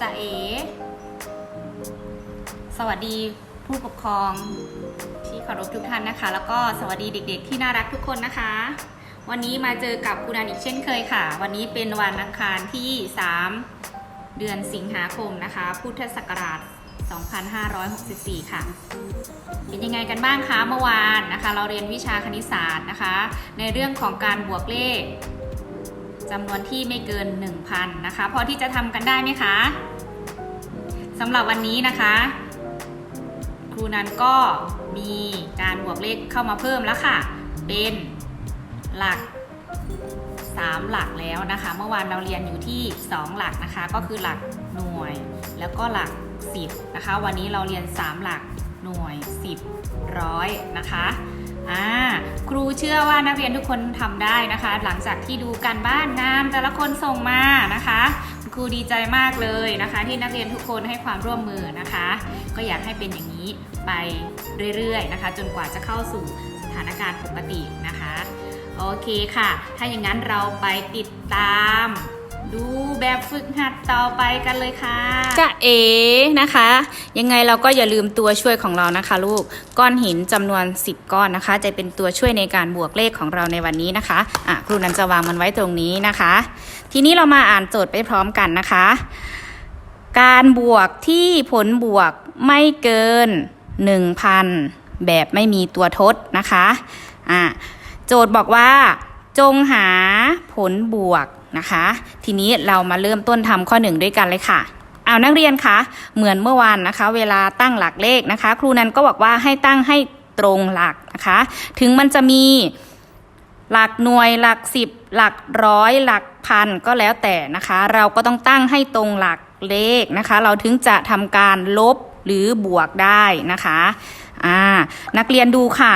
จะเอ สวัสดีผู้ปกครองที่เคารพทุกท่านนะคะ แล้วก็สวัสดีเด็กๆ ที่น่ารักทุกคนนะคะ วันนี้มาเจอกับคุณนันอีกเช่นเคยค่ะ วันนี้เป็นวันอังคารที่ 3 เดือนสิงหาคมนะคะ พุทธศักราช 2564 ค่ะ เป็นยังไงกันบ้างคะเมื่อวานนะคะ เราเรียนวิชาคณิตศาสตร์นะคะ ในเรื่องของการบวกเลข จำนวนที่ไม่เกิน 1,000 นะคะ พอที่จะทำกันได้ไหมคะสำหรับวันนี้นะคะ ครูนันก็มีการบวกเลขเข้ามาเพิ่มแล้วค่ะ เป็นหลัก 3 หลักแล้วนะคะ เมื่อวานเราเรียนอยู่ที่ 2 หลักนะคะ ก็คือหลักหน่วย แล้วก็หลัก 10 นะคะ วันนี้เราเรียน 3 หลักหน่วย 10ร้อยนะคะ อ่าครูเชื่อว่านักเรียนทุกคนทำได้นะคะ หลังจากที่ดูการบ้านงานแต่ละคนส่งมานะคะครูดีใจมากเลยนะคะ ที่นักเรียนทุกคนให้ความร่วมมือนะคะ ก็อยากให้เป็นอย่างนี้ไปเรื่อยๆนะคะ จนกว่าจะเข้าสู่สถานการณ์ปกตินะคะ โอเคค่ะ ถ้าอย่างนั้นเราไปติดตาม แบบฝึกหัดต่อไปกันเลยค่ะจะเอนะคะ ยังไงเราก็อย่าลืมตัวช่วยของเรานะคะลูก ก้อนหินจำนวน 10 ก้อนนะคะ จะเป็นตัวช่วยในการบวกเลขของเราในวันนี้นะคะอะครูนันจะวางมันไว้ตรงนี้นะคะ ทีนี้เรามาอ่านโจทย์ไปพร้อมกันนะคะ การบวกที่ผลบวกไม่เกิน 1,000 แบบไม่มีตัวทดนะคะอะโจทย์บอกว่าจงหาผลบวก นะคะ ทีนี้เรามาเริ่มต้นทำข้อหนึ่งด้วยกันเลยค่ะเอานักเรียนคะเหมือนเมื่อวานนะคะ เวลาตั้งหลักเลขนะคะ ครูนันก็บอกว่าให้ตั้งให้ตรงหลักนะคะ ถึงมันจะมีหลักหน่วยหลักสิบหลักร้อยหลักพันก็แล้วแต่นะคะ เราก็ต้องตั้งให้ตรงหลักเลขนะคะ เราถึงจะทำการลบหรือบวกได้นะคะอ่านักเรียนดูค่ะ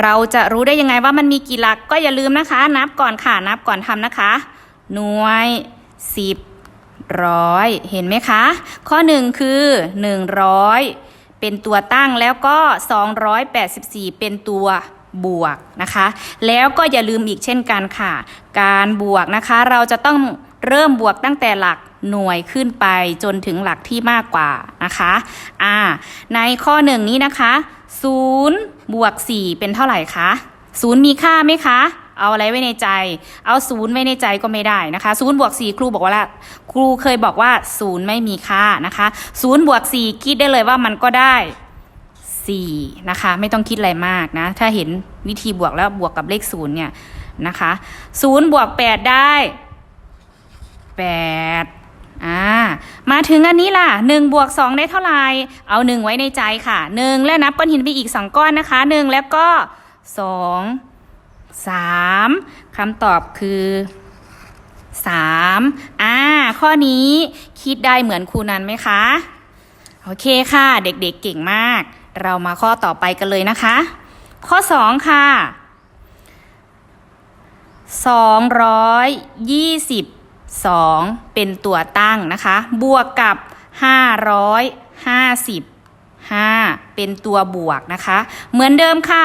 เราจะรู้ได้ยังไงว่ามันมีกี่หลักก็อย่าลืมนะคะ นับก่อนค่ะนับก่อนทำนะคะ หน่วยสิบร้อยเห็นไหมคะ ข้อหนึ่งคือหนึ่งร้อยเป็นตัวตั้งแล้วก็284เป็นตัวบวกนะคะ แล้วก็อย่าลืมอีกเช่นกันค่ะ การบวกนะคะ เราจะต้องเริ่มบวกตั้งแต่หลักหน่วยขึ้นไปจนถึงหลักที่มากกว่านะคะ อ่า ในข้อหนึ่งนี้นะคะ 0บวก4เป็นเท่าไหร่คะ0มีค่าไหมคะ เอาอะไรไว้ในใจ เอาศูนย์ไว้ในใจก็ไม่ได้นะคะศูนย์บวกสี่ครูบอกว่าละครูเคยบอกว่าศูนย์ไม่มีค่านะคะศูนย์บวกสี่คิดได้เลยว่ามันก็ได้สี่นะคะ ไม่ต้องคิดอะไรมากนะ ถ้าเห็นวิธีบวกแล้วบวกกับเลขศูนย์เนี่ยนะคะศูนย์บวกแปดได้แปด อ่ามาถึงอันนี้ล่ะหนึ่งบวกสองได้เท่าไหร่ เอาหนึ่งไว้ในใจค่ะหนึ่งแล้วนับก้อนหินไปอีกสองก้อนนะคะหนึ่งแล้วก็สองสามคำตอบคือสามอ่า ข้อนี้คิดได้เหมือนครูนันไหมคะ โอเคค่ะ เด็กๆเเก่งมาก เรามาข้อต่อไปกันเลยนะคะ ข้อสองค่ะส องร้อยยี่สิบสองเป็นตัวตั้งนะคะ บวกกับห้าร้อยห้าสิบห้าเป็นตัวบวกนะคะ เหมือนเดิมค่ะ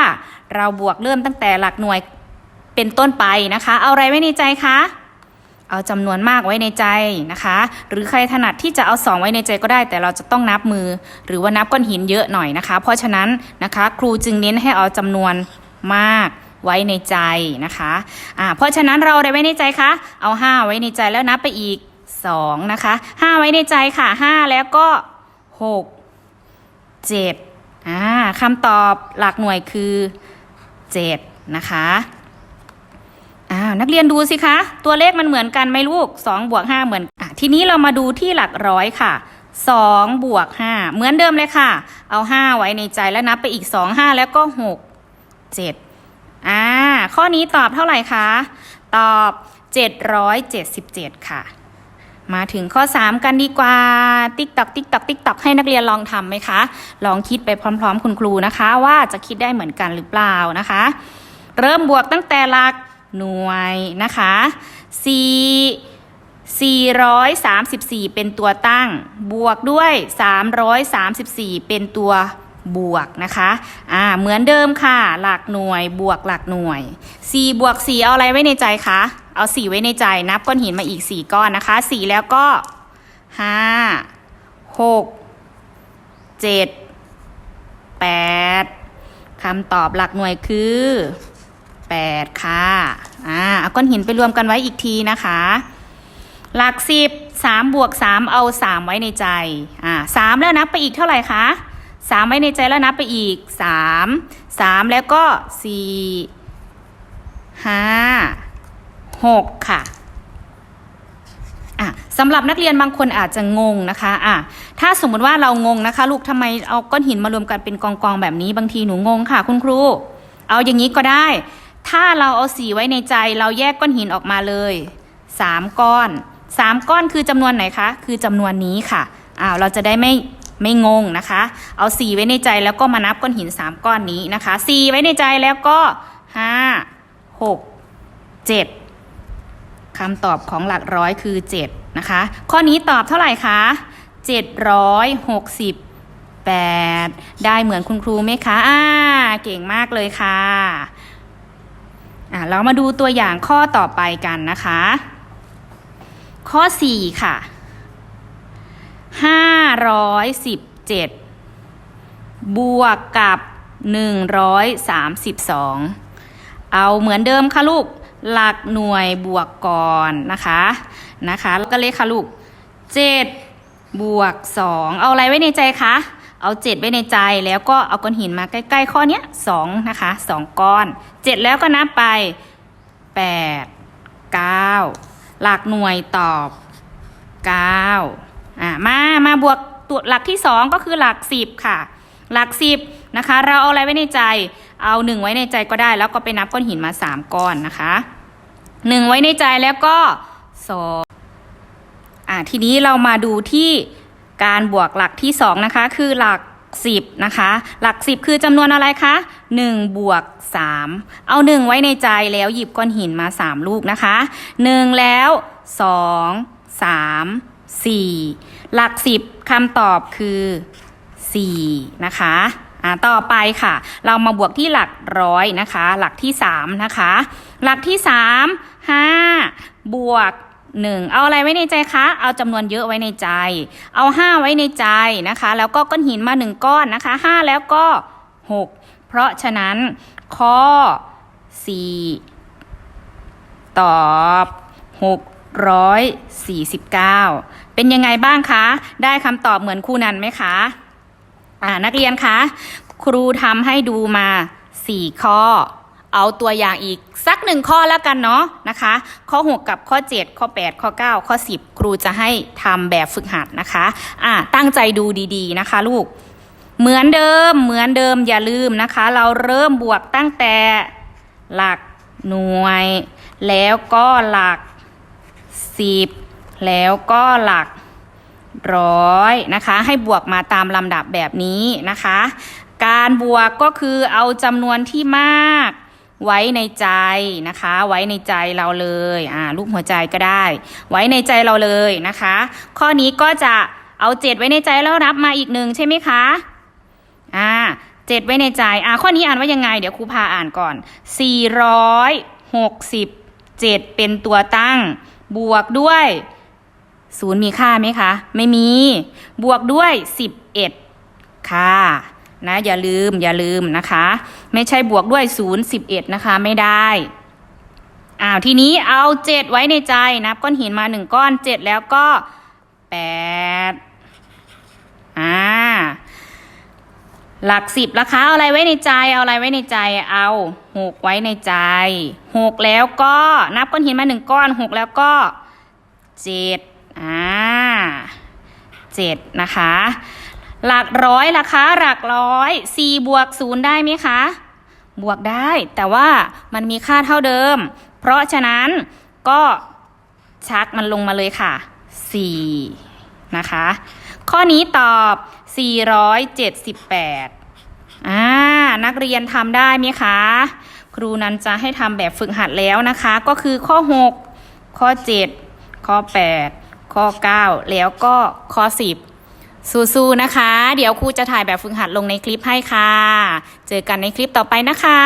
เราบวกเริ่มตั้งแต่หลักหน่วยเป็นต้นไปนะคะ เอาอะไรไว้ในใจคะ เอาจำนวนมากไว้ในใจนะคะ หรือใครถนัดที่จะเอา 2 ไว้ในใจก็ได้ แต่เราจะต้องนับมือ หรือว่านับก้อนหินเยอะหน่อยนะคะ เพราะฉะนั้นนะคะ ครูจึงเน้นให้เอาจำนวนมาก ไว้ในใจนะคะอ่าเพราะฉะนั้นเราอะไรไว้ในใจคะเอา5ไว้ในใจแล้วนับไปอีก2นะคะ5ไว้ในใจค่ะ5แล้วก็6 7อ่าคำตอบหลักหน่วยคือ7นะคะอ่านักเรียนดูสิคะ ตัวเลขมันเหมือนกันไหมลูก2บวก5เหมือนอะทีนี้เรามาดูที่หลักร้อยค่ะ2บวก5เหมือนเดิมเลยค่ะ เอา 5 ไว้ในใจแล้วนับไปอีก 2 5 แล้วก็ 6 7 ข้อนี้ตอบเท่าไหร่คะ ตอบ 777 ค่ะ มาถึงข้อ 3 กันดีกว่า ติ๊กตอกติ๊กตอกติ๊กตอกให้นักเรียนลองทำไหมคะ ลองคิดไปพร้อม ๆ คุณครูนะคะ ว่าจะคิดได้เหมือนกันหรือเปล่านะคะ เริ่มบวกตั้งแต่หลักหน่วยนะคะ4 434 เป็นตัวตั้ง บวกด้วย 334 เป็นตัว บวกนะคะอ่าเหมือนเดิมค่ะ หลักหน่วยบวกหลักหน่วย 4 บวก 4 เอาอะไรไว้ในใจคะ เอาสี่ไว้ในใจ นับก้อนหินมาอีกสี่ก้อนนะคะสี่แล้วก็ห้าหกเจ็ดแปดคำตอบหลักหน่วยคือแปดค่ะ อ่าเอาก้อนหินไปรวมกันไว้อีกทีนะคะหลักสิบสามบวกสามเอาสามไว้ในใจ อ่าสามแล้วนับไปอีกเท่าไหร่คะ สามไว้ในใจแล้วนับไปอีกสามสามแล้วก็สี่ห้าหกค่ะอะสำหรับนักเรียนบางคนอาจจะงงนะคะอะถ้าสมมติว่าเรางงนะคะ ลูกทำไมเอาก้อนหินมารวมกันเป็นกองกองๆแบบนี้บางทีหนูงงค่ะ คุณครู เอาอย่างนี้ก็ได้ ถ้าเราเอาสีไว้ในใจ เราแยกก้อนหินออกมาเลยสามก้อนสามก้อนคือจำนวนไหนคะ คือจำนวนนี้ค่ะอ้าวเราจะได้ไม่ ไม่งงนะคะ เอาสี่ไว้ในใจแล้วก็มานับก้อนหินสามก้อนนี้นะคะสี่ไว้ในใจแล้วก็ห้าหกเจ็ดคำตอบของหลักร้อยคือ 7 นะคะ ข้อนี้ตอบเท่าไหร่คะ 768 ได้เหมือนคุณครูไหมคะ อ่า เก่งมากเลยค่ะอ่าเรามาดูตัวอย่างข้อต่อไปกันนะคะ ข้อ 4 ค่ะ 517บวกกับ132เอาเหมือนเดิมค่ะลูก หลักหน่วยบวกก่อนนะคะนะคะแล้วก็เลขค่ะลูก7บวก2เอาอะไรไว้ในใจคะเอา7ไว้ในใจแล้วก็เอาก้อนหินมาใกล้ ๆ ข้อนี้ย2นะคะ2ก้อน7แล้วก็นับไป8 9หลักหน่วยตอบ9 อะมามาบวกตัวหลักที่ 2 ก็คือหลัก 10 ค่ะ หลัก 10นะคะ เราเอาอะไรไว้ในใจ เอา 1 ไว้ในใจก็ได้ แล้วก็ไปนับก้อนหินมา 3 ก้อนนะคะ 1 ไว้ในใจแล้วก็2อะทีนี้เรามาดูที่การบวกหลักที่ 2 นะคะ คือหลัก10นะคะ หลัก 10 คือจำนวนอะไรคะ1บวก3 เอา 1 ไว้ในใจแล้วหยิบก้อนหินมา 3 ลูกนะคะ 1 แล้ว 2 3 4 หลัก 10คำตอบคือ 4 นะคะอ่าต่อไปค่ะ เรามาบวกที่หลักร้อยนะคะ หลักที่ 3 นะคะ หลักที่ 3 5 บวก1เอาอะไรไว้ในใจคะ เอาจำนวนเยอะไว้ในใจ เอา5ไว้ในใจนะคะ แล้วก็ก้อนหินมา1ก้อนนะคะ5แล้วก็6เพราะฉะนั้นข้อ4ตอบ 649 เป็นยังไงบ้างคะ ได้คำตอบเหมือนครูนันไหมคะอ่านักเรียนคะ ครูทำให้ดูมา 4 ข้อ เอาตัวอย่างอีกสักหนึ่งข้อแล้วกันเนาะนะคะ ข้อ 6 กับข้อ 7 ข้อ 8 ข้อ 9 ข้อ 10 ครูจะให้ทำแบบฝึกหัดนะคะอ่าตั้งใจดูดีๆนะคะลูก เหมือนเดิมเหมือนเดิมอย่าลืมนะคะ เราเริ่มบวกตั้งแต่หลักหน่วย แล้วก็หลัก 10 แล้วก็หลักร้อยนะคะ ให้บวกมาตามลำดับแบบนี้นะคะ การบวกก็คือเอาจำนวนที่มากไว้ในใจนะคะ ไว้ในใจเราเลยอ่ารูปหัวใจก็ได้ ไว้ในใจเราเลยนะคะ ข้อนี้ก็จะเอาเจ็ดไว้ในใจแล้วรับมาอีกหนึ่งใช่ไหมคะอ่าเจ็ดไว้ในใจอ่าข้อนี้อ่านว่ายังไง เดี๋ยวครูพาอ่านก่อนสี่ร้อยหกสิบเจ็ดเป็นตัวตั้ง บวกด้วยศูนย์มีค่าไหมคะ ไม่มี บวกด้วย11ค่ะนะอย่าลืมอย่าลืมนะคะ ไม่ใช่บวกด้วย0 11นะคะไม่ได้อ้าวทีนี้เอา7ไว้ในใจนับก้อนหินมา1ก้อน7แล้วก็8 อ่า หลักสิบราคาเอาอะไรไว้ในใจ เอาอะไรไว้ในใจ เอาหกไว้ในใจหกแล้วก็นับก้อนหินมาหนึ่งก้อนหกแล้วก็เจ็ดอ่าเจ็ดนะคะ หลักร้อยราคาหลักร้อยสี่บวกศูนย์ได้ไหมคะ บวกได้ แต่ว่ามันมีค่าเท่าเดิม เพราะฉะนั้นก็ชักมันลงมาเลยค่ะสี่นะคะ ข้อนี้ตอบ 478อ่านักเรียนทำได้ไหมคะ ครูนั้นจะให้ทำแบบฝึกหัดแล้วนะคะ ก็คือข้อ 6 ข้อ 7 ข้อ 8 ข้อ 9 แล้วก็ข้อ 10 สู้ๆนะคะ เดี๋ยวครูจะถ่ายแบบฝึกหัดลงในคลิปให้ค่ะ เจอกันในคลิปต่อไปนะคะ